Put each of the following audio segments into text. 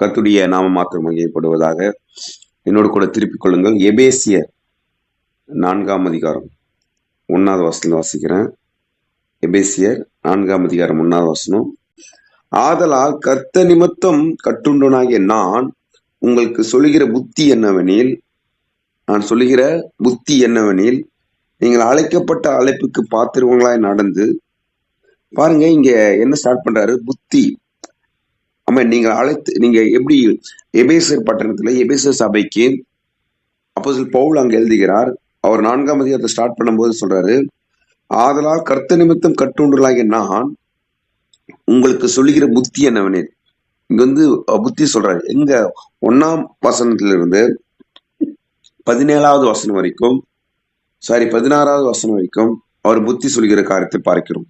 கத்துடைய நாம மாத்திரம் மையப்படுவதாக என்னோடு கூட திருப்பிக் கொள்ளுங்கள். எபேசியர் நான்காம் அதிகாரம் ஒன்னாவது வசனம் வாசிக்கிறேன். எபேசியர் நான்காம் அதிகாரம் ஒன்னாவது வசனம். ஆதலால் கர்த்த நிமித்தம் கட்டுண்டனாகிய நான் உங்களுக்கு சொல்லுகிற புத்தி என்னவெனில் நான் சொல்லுகிற புத்தி என்னவெனில் நீங்கள் அழைக்கப்பட்ட அழைப்புக்கு பாத்திரவங்களாய் நடந்து பாருங்க இங்க என்ன ஸ்டார்ட் பண்றாரு? புத்தி. நம்ம நீங்கள் அழைத்து நீங்கள் எப்படி எபேசர் பட்டணத்தில் எபேசர் சபைக்கு அப்போசில் பவுல் அங்கே எழுதுகிறார். அவர் நான்காம் அதிகாரத்தை ஸ்டார்ட் பண்ணும்போது சொல்றாரு ஆதலால் கர்த்த நிமித்தம் கட்டுண்டுலாகிய நான் உங்களுக்கு சொல்லுகிற புத்தி என்னவனே இங்க வந்து புத்தி சொல்றாரு. எங்க? ஒன்னாம் வசனத்திலிருந்து பதினேழாவது வசனம் வரைக்கும் சாரி பதினாறாவது வசனம் வரைக்கும் அவர் புத்தி சொல்கிற காரியத்தை பார்க்கிறோம்.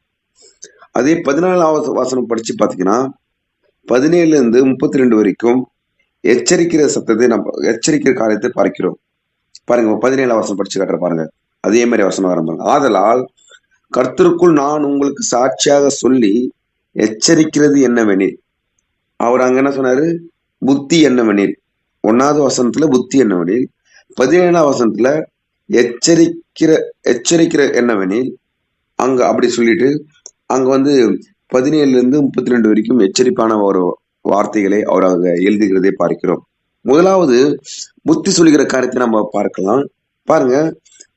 அதே பதினாலாவது வசனம் படிச்சு பாத்தீங்கன்னா பதினேழுல இருந்து முப்பத்தி ரெண்டு வரைக்கும் எச்சரிக்கிற சத்தத்தை நம்ம எச்சரிக்கிற காரியத்தை பார்க்கிறோம். பாருங்க பதினேழாம் வசனம் படிச்சு காட்டுற பாருங்க. அதே மாதிரி வசனம் ஆரம்பம் ஆதலால் கர்த்தருக்குள் நான் உங்களுக்கு சாட்சியாக சொல்லி எச்சரிக்கிறது என்னவெனில்? அவர் அங்க என்ன சொன்னாரு? புத்தி என்னவெனில்? ஒன்னாவது வசனத்துல புத்தி என்னவெனில்? பதினேழாம் வசனத்துல எச்சரிக்கிற எச்சரிக்கிற என்னவெனில்? அங்க அப்படி சொல்லிட்டு அங்க வந்து பதினேழுல இருந்து முப்பத்தி ரெண்டு வரைக்கும் எச்சரிப்பான ஒரு வார்த்தைகளை அவர் அங்க எழுதுகிறதை பார்க்கிறோம். முதலாவது புத்தி சொல்லுகிற காரியத்தை நம்ம பார்க்கலாம். பாருங்க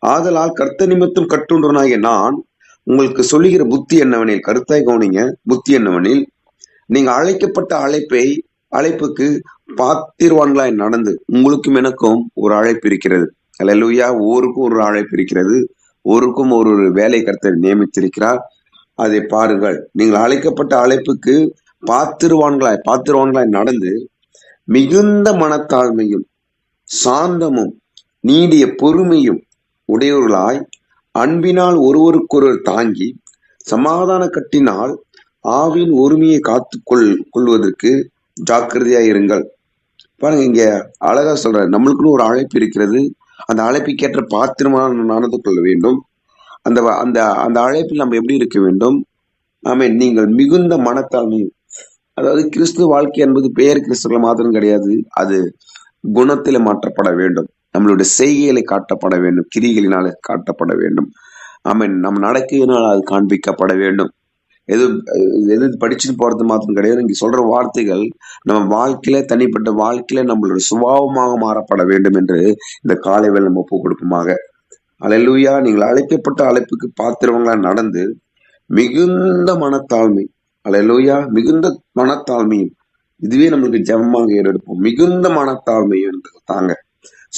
ஆதலால் கர்த்த நிமித்தம் கட்டுன்றனாகிய நான் உங்களுக்கு சொல்லுகிற புத்தி என்னவெனில் கருத்தாய் கவனிங்க புத்தி என்னவெனில் நீங்க அழைக்கப்பட்ட அழைப்பை அழைப்புக்கு பாத்திருவான்களாய் நடந்து உங்களுக்கும் எனக்கும் ஒரு அழைப்பு இருக்கிறது. அல்லேலூயா ஒருக்கும் ஒரு அழைப்பு இருக்கிறது. ஒருக்கும் ஒரு ஒரு வேலை கருத்தை நியமித்திருக்கிறார். அதை பாருங்கள். நீங்கள் அழைக்கப்பட்ட அழைப்புக்கு பாத்திருவான்களாய் பாத்திருவான்களாய் நடந்து மிகுந்த மனத்தாழ்மையும் சாந்தமும் நீடிய பொறுமையும் உடையவர்களாய் அன்பினால் ஒருவருக்கொருவர் தாங்கி சமாதான கட்டினால் ஆவின் ஒருமையை காத்து கொள் கொள்வதற்கு ஜாக்கிரதையா இருங்கள். பாருங்க இங்க அழகா சொல்ற நம்மளுக்குன்னு ஒரு அழைப்பு இருக்கிறது. அந்த அழைப்புக்கேற்ற பாத்திரமான நடந்து கொள்ள வேண்டும். அந்த வ- அந்த அந்த அழைப்பில் நம்ம எப்படி இருக்க வேண்டும்? ஆமே நீங்கள் மிகுந்த மனத்தாழ்மையும் அதாவது கிறிஸ்துவ வாழ்க்கை என்பது பெயர் கிறிஸ்துவ மாத்திரம் கிடையாது. அது குணத்தில் மாற்றப்பட வேண்டும். நம்மளுடைய செய்கைகளை காட்டப்பட வேண்டும். கிரிகளினால் காட்டப்பட வேண்டும். ஆமீன். நம்ம நடக்கையினால் அது காண்பிக்கப்பட வேண்டும். எது எது படிச்சுட்டு போறது மாத்திரம் கிடையாது. இங்க சொல்ற வார்த்தைகள் நம்ம வாழ்க்கையில தனிப்பட்ட வாழ்க்கையில நம்மளோட சுபாவமாக மாறப்பட வேண்டும் என்று இந்த காலை வேலை நம்ம ஒப்பு கொடுப்போமாக. அல்லேலூயா நீங்கள் அழைக்கப்பட்ட அழைப்புக்கு பாத்திரவங்களா நடந்து மிகுந்த மனத்தாழ்மை அல்லேலூயா மிகுந்த மனத்தாழ்மையும் இதுவே நம்மளுக்கு ஜெபமாக ஏறெடுப்போம். மிகுந்த மனத்தாழ்மையும் தாங்க.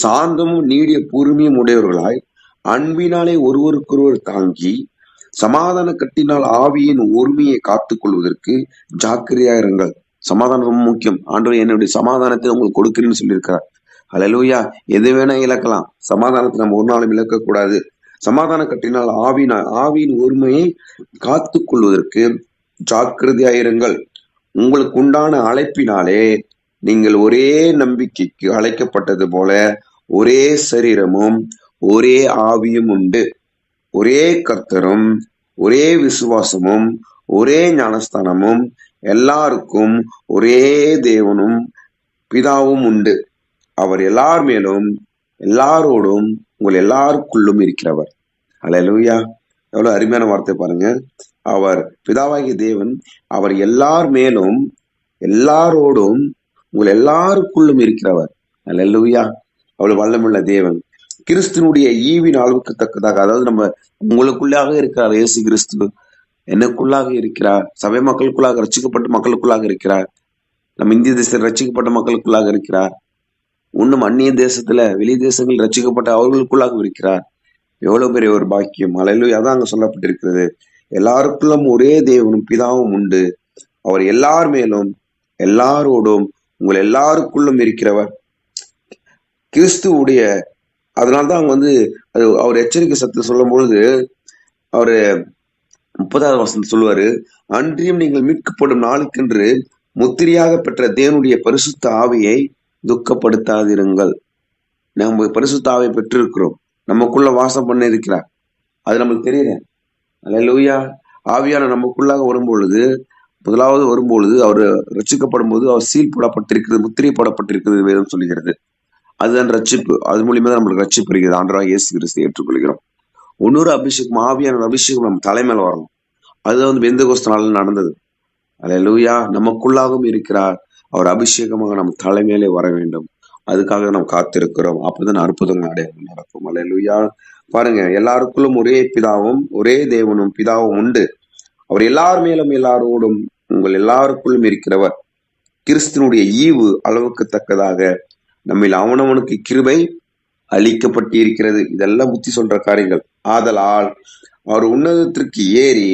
சாந்தமும் நீடிய பொறுமையும் உடையவர்களாய் அன்பினாலே ஒருவருக்கொருவர் தாங்கி சமாதான கட்டினால் ஆவியின் ஒருமையை காத்துக் கொள்வதற்கு ஜாக்கிரதையா இருங்கள். சமாதானம் ரொம்ப முக்கியம். ஆண்டவர் என்னுடைய சமாதானத்தை உங்களுக்கு கொடுக்கிறேன்னு சொல்லியிருக்கிறார். அல்லேலூயா எது வேணா இழக்கலாம். சமாதானத்தை நம்ம ஒரு நாளும் இழக்கக்கூடாது. சமாதான கட்டினால் ஆவின ஆவியின் ஒருமையை காத்து கொள்வதற்கு ஜாக்கிரதையாயிருங்கள். உங்களுக்கு உண்டான அழைப்பினாலே நீங்கள் ஒரே நம்பிக்கைக்கு அழைக்கப்பட்டது போல ஒரே சரீரமும் ஒரே ஆவியும் உண்டு. ஒரே கர்த்தரும் ஒரே விசுவாசமும் ஒரே ஞானஸ்தானமும் எல்லாருக்கும் ஒரே தேவனும் பிதாவும் உண்டு. அவர் எல்லார் மேலும் எல்லாரோடும் உங்கள் எல்லாருக்குள்ளும் இருக்கிறவர். அல்லேலூயா எவ்வளவு அருமையான வார்த்தை பாருங்க. அவர் பிதாவாகிய தேவன் அவர் எல்லார் மேலும் எல்லாரோடும் உங்கள் எல்லாருக்குள்ளும் இருக்கிறவர். அல்லேலூயா அவ்வளோ வல்லமுள்ள தேவன். கிறிஸ்துனுடைய ஈவின் அளவுக்கு தக்கதாக அதாவது நம்ம உங்களுக்குள்ளாக இருக்கிறார். இயேசு கிறிஸ்து எனக்குள்ளாக இருக்கிறார். சபை மக்களுக்குள்ளாக ரசிக்கப்பட்ட மக்களுக்குள்ளாக இருக்கிறார். நம்ம இந்திய தேசத்தில் ரசிக்கப்பட்ட மக்களுக்குள்ளாக இருக்கிறார். இன்னும் அந்நிய தேசத்துல வெளி தேசங்கள் ரசிக்கப்பட்ட அவர்களுக்குள்ளாக இருக்கிறார் எவ்வளவு பெரிய ஒரு பாக்கியம். அலையிலுயா அங்க சொல்லப்பட்டிருக்கிறது. எல்லாருக்குள்ளும் ஒரே தேவனும் பிதாவும் உண்டு. அவர் எல்லார் மேலும் எல்லாரோடும் உங்கள் எல்லாருக்குள்ளும் இருக்கிறவர். கிறிஸ்துவுடைய அதனால்தான் அவங்க வந்து அது அவர் எச்சரிக்கை சத்து சொல்லும் பொழுது அவர் முப்பதாவது வருஷம் சொல்லுவாரு அன்றியும் நீங்கள் மீட்கப்படும் நாளுக்கென்று முத்திரையாக பெற்ற தேவனுடைய பரிசுத்த ஆவியை துக்கப்படுத்தாதிருங்கள். நம்ம பரிசுத்தாவை பெற்றிருக்கிறோம். நமக்குள்ள வாசம் பண்ண இருக்கிறார் அது நமக்கு தெரியல. அல்லேலூயா ஆவியான நமக்குள்ளாக வரும்பொழுது முதலாவது வரும்பொழுது அவர் ரச்சிக்கப்படும் போது அவர் சீல் போடப்பட்டிருக்கிறது முத்திரை போடப்பட்டிருக்கிறது வேதம் சொல்லுகிறது. அதுதான் ரட்சிப்பு அது மூலியமா தான் நம்மளுக்கு ரட்சிப்பு இருக்கிறது ஆண்டராக இயேசு கிறிஸ்து ஏற்றுக்கொள்கிறோம். இன்னொரு அபிஷேகம் ஆவியான அபிஷேகம் நம்ம தலைமையில வரணும். அது வந்து வெந்த நாளில் நடந்தது. அல்லேலூயா நமக்குள்ளாகவும் இருக்கிறார். அவர் அபிஷேகமாக நம்ம தலைமையிலே வர வேண்டும் அதுக்காக நாம் காத்திருக்கிறோம். அப்பதான் அற்புதங்கள் அடையாளம் நடக்கும். அல்லேலூயா. பாருங்க எல்லாருக்குள்ளும் ஒரே பிதாவும் ஒரே தேவனும் பிதாவும் உண்டு. அவர் எல்லார் மேலும் எல்லாரோடும் உங்கள் எல்லாருக்குள்ளும் இருக்கிறவர். கிறிஸ்துனுடைய ஈவு அளவுக்கு தக்கதாக நம்மில் அவனவனுக்கு கிருபை அளிக்கப்பட்டு இருக்கிறது இதெல்லாம் புத்தி சொல்ற காரியங்கள். ஆதலால் அவர் உன்னதத்திற்கு ஏறி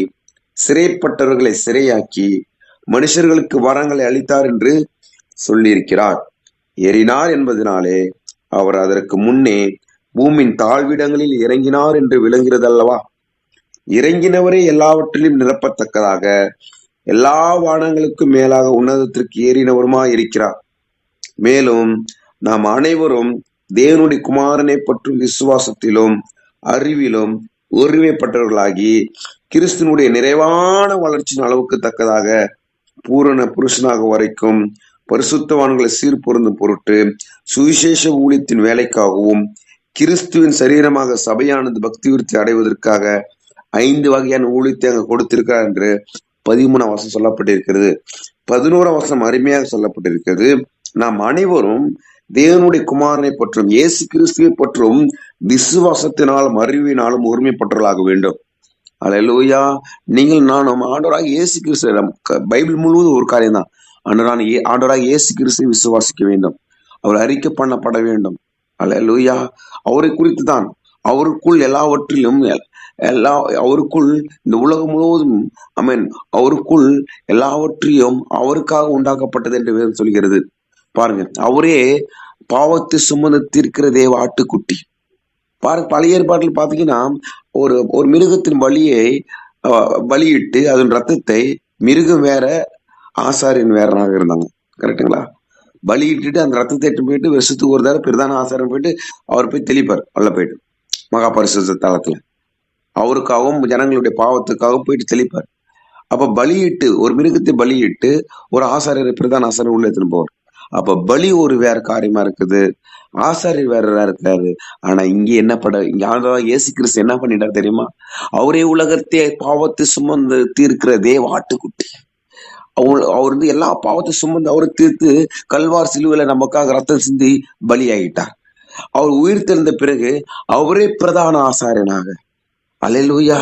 சிறைப்பட்டவர்களை சிறையாக்கி மனுஷர்களுக்கு வரங்களை அளித்தார் என்று சொல்லியிருக்கிறார். ஏறினார் என்பதனாலே அவர் அதற்கு முன்னே பூமியின் தாழ்விடங்களில் இறங்கினார் என்று விளங்குகிறது அல்லவா இறங்கினவரே எல்லாவற்றிலும் நிரப்பத்தக்கதாக எல்லா வானங்களுக்கும் மேலாக உன்னதத்திற்கு ஏறினவருமா இருக்கிறார். மேலும் நாம் அனைவரும் தேவனுடைய குமாரனை பற்றும் விசுவாசத்திலும் அறிவிலும் ஒருமைப்பட்டவர்களாகி கிறிஸ்தனுடைய நிறைவான வளர்ச்சியின் அளவுக்கு தக்கதாக பூரண புருஷனாக வரைக்கும் பரிசுத்தவான்களை சீர்பொருந்தும் பொருட்டு சுவிசேஷ ஊழியத்தின் வேலைக்காகவும் கிறிஸ்துவின் சரீரமாக சபையானது பக்தி விருத்தி அடைவதற்காக ஐந்து வகையான ஊழியத்தை அங்கு கொடுத்திருக்கிறார் என்று பதிமூணாம் வருஷம் சொல்லப்பட்டிருக்கிறது. பதினோராம் வருஷம் அருமையாக சொல்லப்பட்டிருக்கிறது. நாம் அனைவரும் தேவனுடைய குமாரனை பற்றும் இயேசு கிறிஸ்துவை பற்றும் விசுவாசத்தினாலும் அறிவினாலும் ஒருமைப்பட்டவர்களாக வேண்டும். அலையலூயா நீங்கள் நானும் ஆண்டோராக ஆண்டவராக இயேசு கிறிஸ்து பைபிள் முழுவதும் ஒரு காரியம் தான் ஆண்டவரான ஏ ஆண்டவராக இயேசு கிறிஸ்துவை விசுவாசிக்க வேண்டும். அவர் அறிக்கை பண்ணப்பட வேண்டும். அலையலூயா அவரை குறித்து தான் அவருக்குள் எல்லாவற்றிலும் எல்- எல்லா அவருக்குள் இந்த உலகம் முழுவதும் ஐ மீன் அவருக்குள் எல்லாவற்றையும் அவருக்காக உண்டாக்கப்பட்டது என்று வேதம் சொல்கிறது. பாருங்க அவரே பாவத்தை சுமந்து தீர்க்கிற தேவ ஆட்டுக்குட்டி. பாரு பழைய ஏற்பாட்டில் பார்த்தீங்கன்னா ஒரு ஒரு மிருகத்தின் வழியை வழியிட்டு அதன் ரத்தத்தை மிருகம் வேற ஆசாரியன் வேறனாக இருந்தாங்க. கரெக்ட்டுங்களா? பலியிட்டு அந்த ரத்தத்தை எட்டு போயிட்டு வருஷத்துக்கு ஒரு தடவை பிரதான ஆசாரம் போயிட்டு அவர் போய் தெளிப்பார் உள்ள போயிட்டு மகா பரிசுத்த அவருக்காகவும் ஜனங்களுடைய பாவத்துக்காகவும் போயிட்டு தெளிப்பார். அப்போ பலியிட்டு ஒரு மிருகத்தை பலியிட்டு ஒரு ஆசாரியர் பிரதான ஆசாரியர் உள்ள எடுத்துன்னு போவார். அப்ப பலி ஒரு வேற காரியமா இருக்குது. ஆசாரியர் வேற இருக்காரு. ஆனா இங்க என்ன பட இங்க ஆண்டவராக ஏசு கிறிஸ்து என்ன பண்ணிட்டார் தெரியுமா? அவரே உலகத்தை பாவத்தை சுமந்து தீர்க்கிற தேவ ஆட்டுக்குட்டி. அவர் அவர் வந்து எல்லா பாவத்தை சுமந்து அவரை தீர்த்து கல்வார் சிலுவையில நமக்காக ரத்தம் சிந்தி பலியாகிட்டார். அவர் உயிர் தெரிந்த பிறகு அவரே பிரதான ஆசாரியனாக. அலையலூயா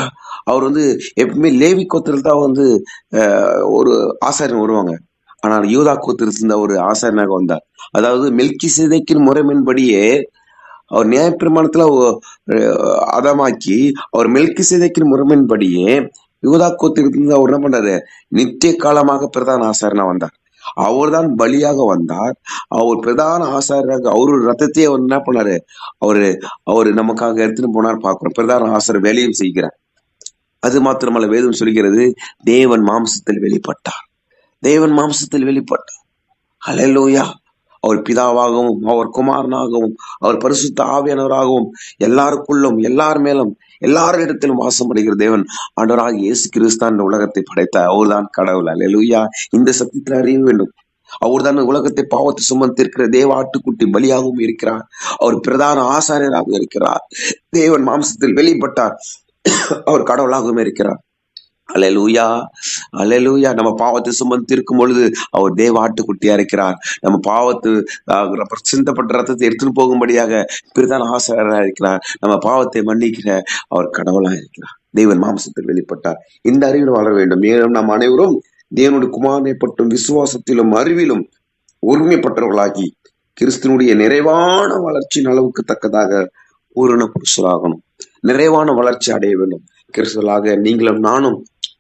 அவர் வந்து எப்பவுமே லேவி கோத்திரத்தில் தான் வந்து ஒரு ஆசாரியன் வருவாங்க. ஆனால் யூதா கோத்திரத்தில் இருந்த ஒரு ஆசாரியனாக வந்தார். அதாவது மெல்கி சிதைக்கின் முறைமையின்படியே அவர் நியாயப்பிரமாணத்துல அதமாக்கி அவர் மெல்கி சிதைக்கின் முறைமையின்படியே யூதா கூத்திருந்து அவர் என்ன பண்றாரு நித்திய காலமாக பிரதான ஆசாரியனா வந்தார். அவர்தான் பலியாக வந்தார். அவர் பிரதான ஆசாரியராக அவரு ரத்தத்தையே அவர் என்ன பண்ணாரு? அவரு அவரு நமக்காக எடுத்துன்னு போனார் பார்க்கிறோம். பிரதான ஆசாரியர் வேலையும் செய்கிறார். அது மாத்திரமல்ல வேதம் சொல்கிறது தேவன் மாம்சத்தில் வெளிப்பட்டார். தேவன் மாம்சத்தில் வெளிப்பட்டார். அலையலூயா அவர் பிதாவாகவும் அவர் குமாரனாகவும் அவர் பரிசுத்த ஆவியானவராகவும் எல்லாருக்குள்ளும் எல்லார் மேலும் எல்லாரிடத்திலும் வாசம் அடைகிற தேவன் ஆண்டவராக இயேசு கிறிஸ்தான் இந்த உலகத்தை படைத்தார் அவர்தான் கடவுள். அலையலூயா இந்த சத்தியத்தில் அறிய வேண்டும். அவர்தான் உலகத்தை பாவத்தை சுமந்திருக்கிற தேவ ஆட்டுக்குட்டி பலியாகவும் இருக்கிறார். அவர் பிரதான ஆசாரியராகவும் இருக்கிறார். தேவன் மாம்சத்தில் வெளிப்பட்டார். அவர் கடவுளாகவும் இருக்கிறார். அலலூயா அலலூயா நம்ம பாவத்தை சுமந்து இருக்கும் பொழுது அவர் தேவ ஆட்டுக்குட்டியா இருக்கிறார். நம்ம பாவத்து சிந்தப்பட்ட ரத்தத்தை எடுத்துன்னு போகும்படியாக பிரதான ஆசிரியராக இருக்கிறார். நம்ம பாவத்தை மன்னிக்கிற அவர் கடவுளா இருக்கிறார். தேவன் மாம்சத்தில் வெளிப்பட்டார். இந்த அறிவில் வளர வேண்டும். மேலும் நாம் அனைவரும் தேவனுடைய குமாரனை பற்றும் விசுவாசத்திலும் அறிவிலும் ஒருமைப்பட்டவர்களாகி கிறிஸ்துனுடைய நிறைவான வளர்ச்சியின் அளவுக்கு தக்கதாக பூரண புருஷராகணும். நிறைவான வளர்ச்சி அடைய வேண்டும். கிறிஸ்தலாக நீங்களும் நானும்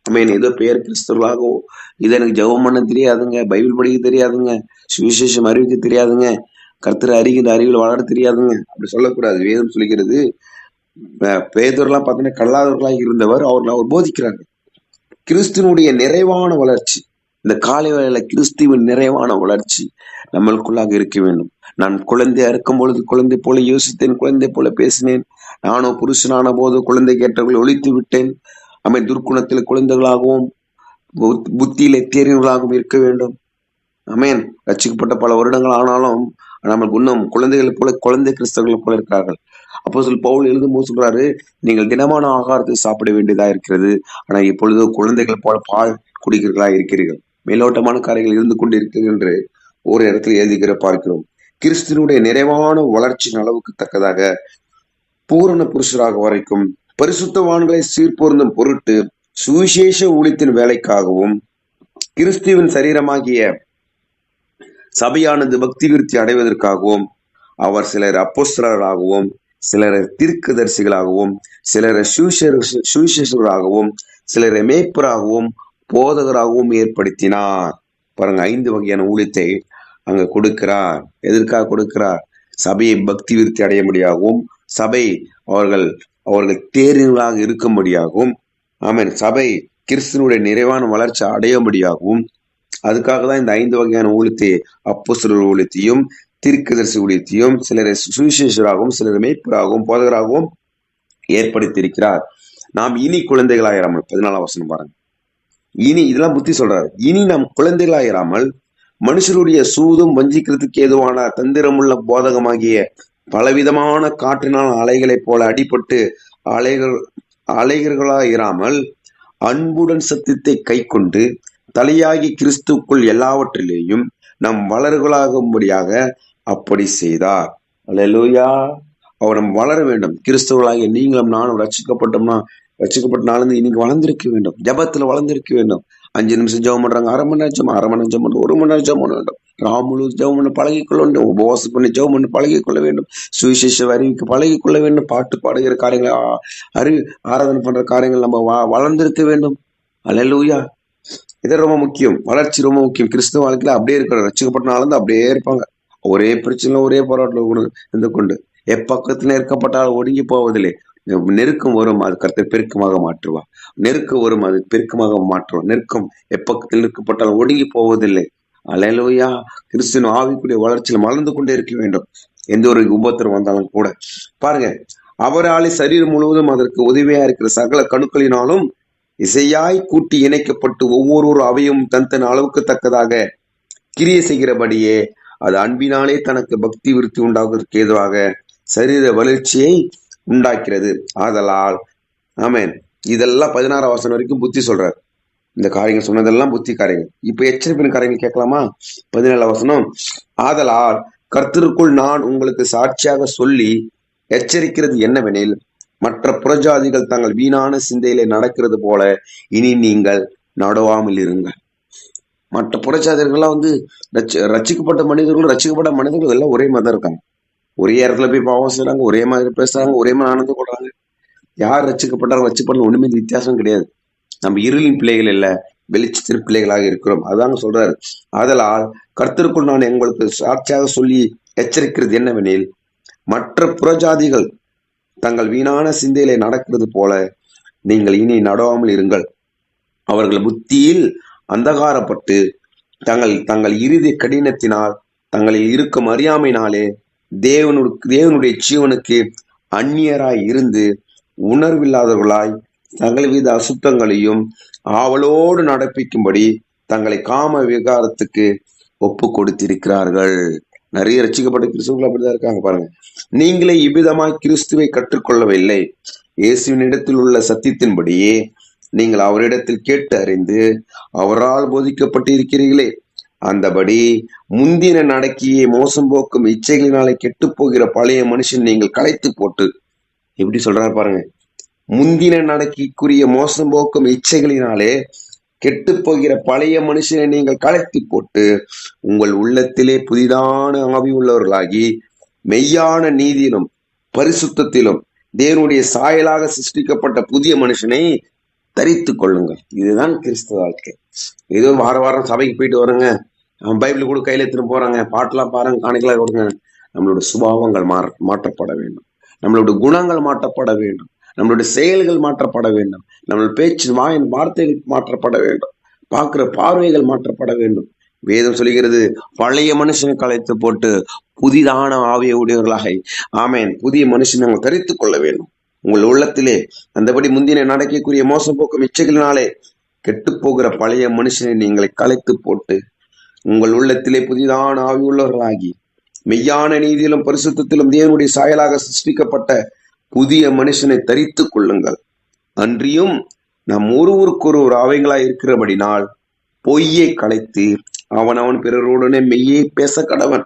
மீன் ஏதோ பேர் கிறிஸ்துவலாகவோ இது எனக்கு ஜெபம் பண்ண தெரியாதுங்க பைபிள் படிக்க தெரியாதுங்க சுவிசேஷம் அறிவிக்க தெரியாதுங்க கர்த்தர் அறிகின்ற அறிவில் வளர தெரியாதுங்க. அப்படி சொல்லக்கூடாது. வேதம் சொல்லிக்கிறது அஹ் பார்த்தீங்கன்னா கல்லாதவர்களாக இருந்தவர் அவர் அவர் போதிக்கிறாங்க. கிறிஸ்துவனுடைய நிறைவான வளர்ச்சி இந்த காலை வேளையில கிறிஸ்துவின் நிறைவான வளர்ச்சி நம்மளுக்குள்ளாக இருக்க வேண்டும். நான் குழந்தையா இருக்கும் பொழுது குழந்தை போல யோசித்தேன் குழந்தை போல பேசினேன். நானோ புருஷனான போது குழந்தை கேட்டவர்களை ஒழித்து விட்டேன். நம்மை துர்க்குணத்தில் குழந்தைகளாகவும் புத்- புத்தியிலே தேறியவர்களாகவும் இருக்க வேண்டும். அமேன் ரட்சிக்கப்பட்ட பல வருடங்கள் ஆனாலும் நமக்கு இன்னும் குழந்தைகள் போல குழந்தை கிறிஸ்தவர்களை போல இருக்கிறார்கள் அப்போ சொல் பவுல் எழுதும்போது சொல்றாரு நீங்கள் தினமான ஆகாரத்தை சாப்பிட வேண்டியதா இருக்கிறது. ஆனா இப்பொழுதோ குழந்தைகள் போல பால் குடிக்கிறீர்களா இருக்கிறீர்கள். மேலோட்டமான காரியங்கள் இருந்து கொண்டு இருக்கிறது என்று ஒரு இடத்துல எழுதிக்கிற பார்க்கிறோம். கிறிஸ்தினுடைய நிறைவான வளர்ச்சியின் அளவுக்கு தக்கதாக பூரண புருஷராக வரைக்கும் பரிசுத்தவான்களை சீர்பொருந்தும் பொருட்டு சுவிசேஷ ஊழியத்தின் வேலைக்காகவும் கிறிஸ்துவின் சரீரமாகிய சபையானது பக்தி விருத்தி அடைவதற்காகவும் அவர் சிலர் அப்போஸ்தலராகவும் சிலரை தீர்க்கதரிசிகளாகவும் சிலரை சுவிசேஷ- சுவிசேஷகராகவும் சிலரை மேய்ப்பராகவும் போதகராகவும் ஏற்படுத்தினார். பாருங்க ஐந்து வகையான ஊழியத்தை அங்க கொடுக்கிறார். எதற்காக கொடுக்கிறார்? சபையை பக்தி விருத்தி அடையும்படியாகவும் சபை அவர்கள் அவர்கள் தேர்வுகளாக இருக்கும்படியாகவும் ஆமீன். சபை கிறிஸ்தனுடைய நிறைவான வளர்ச்சி அடையும்படியாகவும் அதுக்காக தான் இந்த ஐந்து வகையான ஊழியத்தை அப்போஸ்தலர் ஊழியத்தையும் தீர்க்கதரிசி ஊழியத்தையும் சிலரை சுவிசேஷராகவும் சிலர் மேய்ப்பராகவும் போதகராகவும் ஏற்படுத்தியிருக்கிறார். நாம் இனி குழந்தைகளாயிராமல் பதினாலாம் வசனம் பாருங்க. இனி இதெல்லாம் புத்தி சொல்றாரு. இனி நாம் குழந்தைகளாயிராமல் மனுஷருடைய சூதும் வஞ்சிக்கிறதுக்கு ஏதுவான தந்திரமுள்ள போதகமாகிய பலவிதமான காற்றினால் அலைகளைப் போல அடிபட்டு அலைகள் அலைகர்களாயிராமல் அன்புடன் சத்தியத்தை கை கொண்டு தலையாகி கிறிஸ்துக்குள் எல்லாவற்றிலேயும் நம் வளர்களாகும்படியாக அப்படி செய்தார். அலையலூயா அவர் நம் வளர வேண்டும். கிறிஸ்தவர்களாகிய நீங்களும் நானும் ரசிக்கப்பட்டோம்னா ரட்சிக்கப்பட்ட நாளிலிருந்து இன்னைக்கு வளர்ந்திருக்க வேண்டும். ஜபத்தில் வளர்ந்திருக்க வேண்டும். அஞ்சு நிமிஷம் ஜெபம் பண்ணுறாங்க அரை மணி நேரம் ஜெபம் அரை மணி நேரம் ஜெபம் ஒரு மணி நேரம் ஜெபம் பண்ண வேண்டும். ராம் முழு ஜெபம் பண்ண பழகிக்கொள்ள வேண்டும் உபவாசம் பண்ணி ஜெபம் பண்ணி பழகிக்கொள்ள வேண்டும். சுவிசேஷ அறிவிக்க பழகிக்கொள்ள வேண்டும். பாட்டு பாடுகிற காரியங்களை ஆ- அறி ஆராதனை பண்ற காரியங்கள் நம்ம வ- வளர்ந்திருக்க வேண்டும். அல்லேலூயா. இது ரொம்ப முக்கியம். வளர்ச்சி ரொம்ப முக்கியம். கிறிஸ்துவ வாழ்க்கையில அப்படியே இருக்கிற ரசிக்கப்பட்ட நாள் அப்படியே இருப்பாங்க. ஒரே பிரச்சனை ஒரே போராட்டம் கொண்டு- இருந்து கொண்டு. எப்பக்கத்துல நெருக்கப்பட்டால் ஒடுங்கி போவதில்லை. நெருக்கம் வரும் அது கருத்தை பெருக்கமாக மாற்றுவா நெருக்கம் வரும் அது பெருக்கமாக மாற்றுவார். நெருக்கம் எப்பக்கத்தில் நெருக்கப்பட்டால் ஒடுங்கி போவதில்லை. அலையலோயா. கிறிஸ்துவின் ஆவிக்குரிய வளர்ச்சியில் மலர்ந்து கொண்டே இருக்க வேண்டும். எந்த ஒரு உபத்திரம் வந்தாலும் கூட. பாருங்க அவராலே சரீரம் முழுவதும் அதற்கு உதவியா இருக்கிற சகல கணுக்களினாலும் இசையாய் கூட்டி இணைக்கப்பட்டு ஒவ்வொரு அவையும் தன் தன் அளவுக்கு தக்கதாக கிரிய செய்கிறபடியே அது அன்பினாலே தனக்கு பக்தி விருத்தி உண்டாவதற்கு ஏதுவாக சரீர வளர்ச்சியை உண்டாக்கிறது. ஆதலால் ஆமேன். இதெல்லாம் பதினாறாம் வசனம் வரைக்கும் புத்தி சொல்றார். இந்த காரியங்கள் சொன்னதெல்லாம் புத்தி காரியங்கள் இப்ப எச்சரிப்பின் காரியங்கள் கேட்கலாமா? பதினேழாம் வசனம் ஆதலால் கர்த்தருக்குள் நான் உங்களுக்கு சாட்சியாக சொல்லி எச்சரிக்கிறது என்னவெனில் மற்ற புறஜாதிகள் தங்கள் வீணான சிந்தையிலே நடக்கிறது போல இனி நீங்கள் நடுவாமல் இருங்கள். மற்ற புறச்சாதிகள்லாம் வந்து ரட்சி- ரட்சிக்கப்பட்ட மனிதர்களும் ரட்சிக்கப்பட்ட மனிதர்கள் எல்லாம் ஒரே மாதிரி தான் இருக்காங்க. ஒரே இடத்துல போய் பாவம் செய்யறாங்க ஒரே மாதிரி பேசுறாங்க ஒரே மாதிரி ஆனந்தம் கொள்றாங்க. யார் ரட்சிக்கப்பட்டாலும் ரச்சிப்படல ஒண்ணுமே வித்தியாசம் கிடையாது. நம்ம இருளின் பிள்ளைகள் இல்ல வெளிச்சத்தின் பிள்ளைகளாக இருக்கிறோம். அதாங்க சொல்றாரு. ஆதலால் கர்த்தருக்குள் நான் உங்களுக்கு சாட்சியாக சொல்லி எச்சரிக்கிறது என்னவெனில் மற்ற புறஜாதிகள் தங்கள் வீணான சிந்தையிலே நடக்கிறது போல நீங்கள் இனி நடாமல் இருங்கள். அவர்கள் புத்தியில் அந்தகாரப்பட்டு தங்கள் தங்கள் இறுதி கடினத்தினால் தங்களில் இருக்கும் அறியாமையினாலே தேவனு தேவனுடைய ஜீவனுக்கு அந்நியராய் இருந்து உணர்வில்லாதவர்களாய் சகலவித அசுத்தங்களையும் ஆவலோடு நடப்பிக்கும்படி தங்களை காம விகாரத்துக்கு ஒப்பு கொடுத்திருக்கிறார்கள். நிறைய ரசிக்கப்பட்ட கிறிஸ்துவர்கள் அப்படிதான் இருக்காங்க பாருங்க. நீங்களே இவ்விதமாய் கிறிஸ்துவை கற்றுக்கொள்ளவில்லை. இயேசுவின் இடத்தில் உள்ள சத்தியத்தின்படியே நீங்கள் அவரிடத்தில் கேட்டு அறிந்து அவரால் போதிக்கப்பட்டு இருக்கிறீர்களே அந்தபடி முந்தின நடக்கியே மோசம் போக்கும் இச்சைகளினாலே கெட்டுப் போகிற பழைய மனுஷன் நீங்கள் களைத்து போட்டு எப்படி சொல்றாரு பாருங்க முந்தின நடக்கிக்குரிய மோசம் போக்கும் இச்சைகளினாலே கெட்டு போகிற பழைய மனுஷனை நீங்கள் களைத்து போட்டு உங்கள் உள்ளத்திலே புதிதான ஆவி உள்ளவர்களாகி மெய்யான நீதியிலும் பரிசுத்தத்திலும் தேவனுடைய சாயலாக சிருஷ்டிக்கப்பட்ட புதிய மனுஷனை தரித்து கொள்ளுங்கள். இதுதான் கிறிஸ்துவ வாழ்க்கை. ஏதோ வார வாரம் சபைக்கு போயிட்டு வரேங்க. பைபிள் கூட கையில எடுத்துட்டு போறாங்க. பாட்டெல்லாம் பாருங்க காணிக்கலாம் கொடுங்க. நம்மளோட சுபாவங்கள் மாற மாற்றப்பட வேண்டும். நம்மளோட குணங்கள் மாற்றப்பட வேண்டும். நம்மளுடைய செயல்கள் மாற்றப்பட வேண்டும். நம்மளுடைய பேச்சு வாயின் வார்த்தைகள் மாற்றப்பட வேண்டும். பார்க்குற பார்வைகள் மாற்றப்பட வேண்டும். வேதம் சொல்கிறது பழைய மனுஷனை கலைத்து போட்டு புதிதான ஆவிய உடையவர்களாக ஆமேன். புதிய மனுஷனை நாங்கள் தரித்து கொள்ள வேண்டும். உங்கள் உள்ளத்திலே அந்தபடி முந்தின நடக்கக்கூடிய மோசம் போக்கும் இச்சைகளினாலே கெட்டுப் போகிற பழைய மனுஷனை நீங்களை கலைத்து போட்டு உங்கள் உள்ளத்திலே புதிதான ஆவி உள்ளவர்களாகி மெய்யான நீதியிலும் பரிசுத்திலும் தேவனுடைய சாயலாக சிருஷ்டிக்கப்பட்ட புதிய மனுஷனை தரித்துக் கொள்ளுங்கள். அன்றியும் நாம் ஒருவருக்கொருவர் அவைகளாய் இருக்கிறபடினால் பொய்யை கலைத்து அவன் அவன் பிறருடனே மெய்யை பேச கடவன்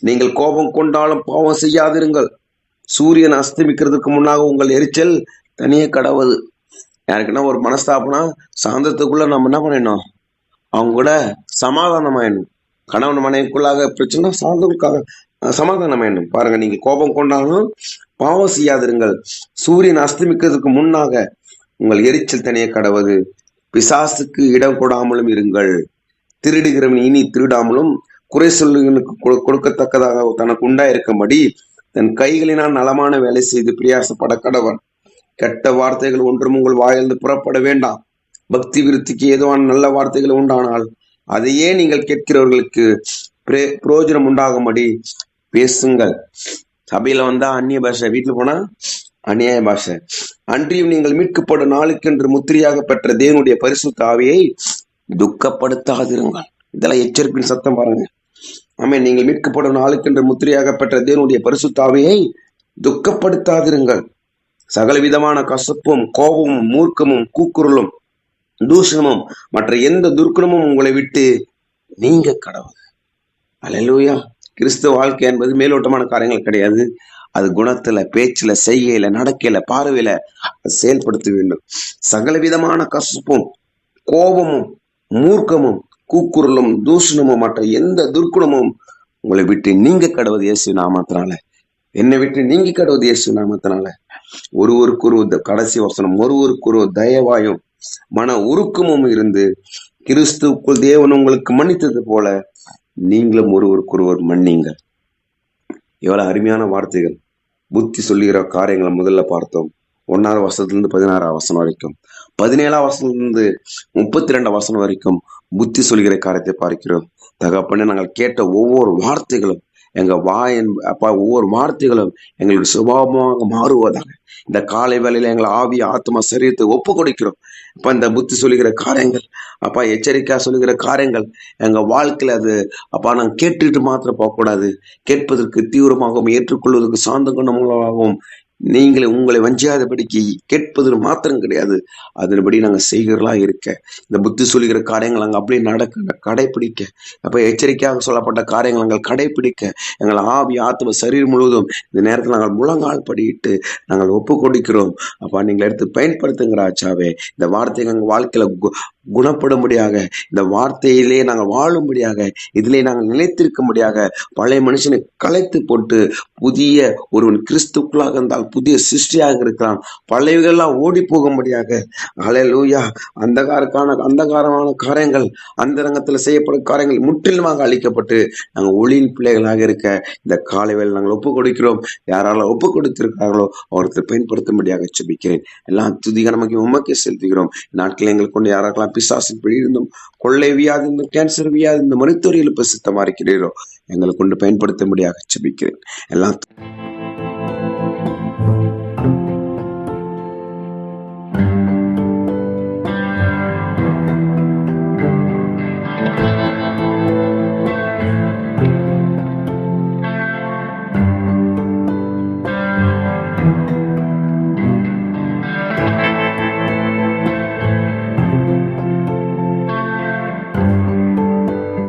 நீங்கள் கோபம் கொண்டாலும் பாவம் செய்யாதிருங்கள். சூரியன் அஸ்தமிக்கிறதுக்கு முன்னாக உங்கள் எரிச்சல் தனியே கடவுது. யாருக்குன்னா ஒரு மனஸ்தாபனா சாந்தத்துக்குள்ள நம்ம என்ன பண்ணிடணும்? அவங்க கூட சமாதானமாயிடணும். கணவன் மனைவிக்குள்ளாக பிரச்சனை சாந்தத்துக்காக சமாதானம் வேண்டும். பாருங்க நீங்க கோபம் கொண்டாலும் பாவம் செய்யாதிருங்கள். சூரியன் அஸ்தமிக்கிறதுக்கு முன்னாக உங்கள் எரிச்சல் தனியே கடவுது. பிசாசுக்கு இடம் கொடாமலும் இருங்கள். திருடுகிறவன் இனி திருடாமலும் குறை சொல்லுகளுக்கு கொடுக்கத்தக்கதாக தனக்கு உண்டாயிருக்கும்படி தன் கைகளினால் நலமான வேலை செய்து பிரியாசப்பட கடவன். கெட்ட வார்த்தைகள் ஒன்றும் உங்கள் வாயிலிருந்து புறப்பட வேண்டாம். பக்தி விருத்திக்கு ஏதுவான நல்ல வார்த்தைகள் உண்டானால் அதையே நீங்கள் கேட்கிறவர்களுக்கு பிரே- பிரயோஜனம் உண்டாகும்படி பேசுங்கள். சபையில வந்தா அந்நிய பாஷை வீட்டுல போனா அந்நிய பாஷை. அன்றியும் நீங்கள் மீட்கப்படும் நாளுக்கென்று முத்திரையாக பெற்ற தேவனுடைய பரிசுத்த ஆவியை துக்கப்படுத்தாதிருங்கள். இதெல்லாம் எச்சரிப்பின் சத்தம் பாருங்க. ஆமே நீங்கள் மீட்கப்படும் நாளுக்கென்று முத்திரையாக பெற்ற தேவனுடைய பரிசு ஆவியை துக்கப்படுத்தாதிருங்கள். சகலவிதமான கசப்பும் கோபமும் மூர்க்கமும் கூக்குரலும் தூஷணமும் மற்ற எந்த துர்க்குணமும் உங்களை விட்டு நீங்க கடவுள். அலலூயா கிறிஸ்துவ வாழ்க்கை என்பது மேலோட்டமான காரியங்கள் கிடையாது. அது குணத்துல பேச்சுல செய்கையில நடக்கையில பார்வையில செயல்படுத்த வேண்டும். சகலவிதமான கசப்பும் கோபமும் மூர்க்கமும் கூக்குரலும் தூஷணமும் மற்ற எந்த துர்க்குணமும் உங்களை விட்டு நீங்க கடவுது இயேசு நாமத்தினால. என்னை விட்டு நீங்க கடவுது இயேசு நாமத்தினால. ஒருவருக்கு ஒரு கடைசி வசனம் ஒருவருக்கு ஒரு தயவாயும் மன உருக்கமும் இருந்து கிறிஸ்துக்குள் தேவன் உங்களுக்கு மன்னித்தது போல நீங்களும் ஒருவருக்கொருவர் மன்னிங்கள் எவ்வளோ அருமையான வார்த்தைகள். புத்தி சொல்லுகிற காரியங்களை முதல்ல பார்த்தோம். ஒன்றாவது வருஷத்துலேருந்து பதினாறாம் வசனம் வரைக்கும். பதினேழாம் வருஷத்துலேருந்து முப்பத்தி ரெண்டாம் வசனம் வரைக்கும் புத்தி சொல்கிற காரியத்தை பார்க்கிறோம். தகப்பனே நாங்கள் கேட்ட ஒவ்வொரு வார்த்தைகளும் எங்க வாயின் அப்பா ஒவ்வொரு வார்த்தைகளும் எங்களுக்கு சுபாவமாக மாறுவதாக. இந்த காலை வேலையில் எங்களை ஆவி ஆத்மா சரீரத்தை ஒப்பு கொடுக்கிறோம். அப்போ இந்த புத்தி சொல்லுகிற காரியங்கள் அப்பா எச்சரிக்கையாக சொல்லுகிற காரியங்கள் எங்க வாழ்க்கையில அது அப்பா நாங்கள் கேட்டுட்டு மாத்திரம் போகக்கூடாது. கேட்பதற்கு தீவிரமாகவும் ஏற்றுக்கொள்வதற்கு சாந்த குணமாகவும் நீங்களே உங்களை வஞ்சியாதபடிக்கு கேட்பது மாத்திரம் கிடையாது. அதன்படி நாங்கள் செய்கிறலா இருக்க. இந்த புத்தி சொல்லுகிற காரியங்கள் நாங்கள் அப்படியே நடக்க கடைபிடிக்க அப்போ எச்சரிக்கையாக சொல்லப்பட்ட காரியங்கள் நாங்கள் கடைபிடிக்க எங்கள் ஆவி ஆத்ம சரீர் முழுவதும் இந்த நேரத்தில் நாங்கள் முழங்கால் படியிட்டு நாங்கள் ஒப்பு கொடுக்கிறோம் அப்போ நீங்கள் எடுத்து பயன்படுத்துங்கிற ஆச்சாவே இந்த வார்த்தைகள் எங்கள் வாழ்க்கையில் கு- குணப்படும்படியாக இந்த வார்த்தையிலே நாங்கள் வாழும்படியாக இதிலே நாங்கள் நிலைத்திருக்கும்படியாக பழைய மனுஷனை கலைத்து போட்டு புதிய ஒருவன் கிறிஸ்துக்குள்ளாக இருந்தால் புதிய சிருஷ்டியாக இருக்கிறான் பழையவர்கள்லாம் ஓடி போகும்படியாக. அலையலூயா அந்தகாரக்கான அந்தகாரமான காரியங்கள் அந்தரங்கத்தில் செய்யப்படும் காரியங்கள் முற்றிலுமாக அழிக்கப்பட்டு நாங்கள் ஒளியின் பிள்ளைகளாக இருக்க இந்த காலை வேலை நாங்கள் ஒப்பு கொடுக்கிறோம். யாரால ஒப்பு கொடுத்திருக்கிறார்களோ அவருக்கு பயன்படுத்தும்படியாக செபிக்கிறேன் எல்லாம் துதிகரமாக உமக்கே செலுத்துகிறோம். நாட்கள் எங்களுக்கு கொண்டு யாராக்கெல்லாம் பிசாசின் பிழியிருந்தும் கொள்ளை வியாதி இருந்தும் கேன்சர் வியாதி இந்த மருத்துவரில் சித்தமாக இருக்கிறீரோ எங்களை கொண்டு பயன்படுத்தும்படியாக செபிக்கிறேன் எல்லாம்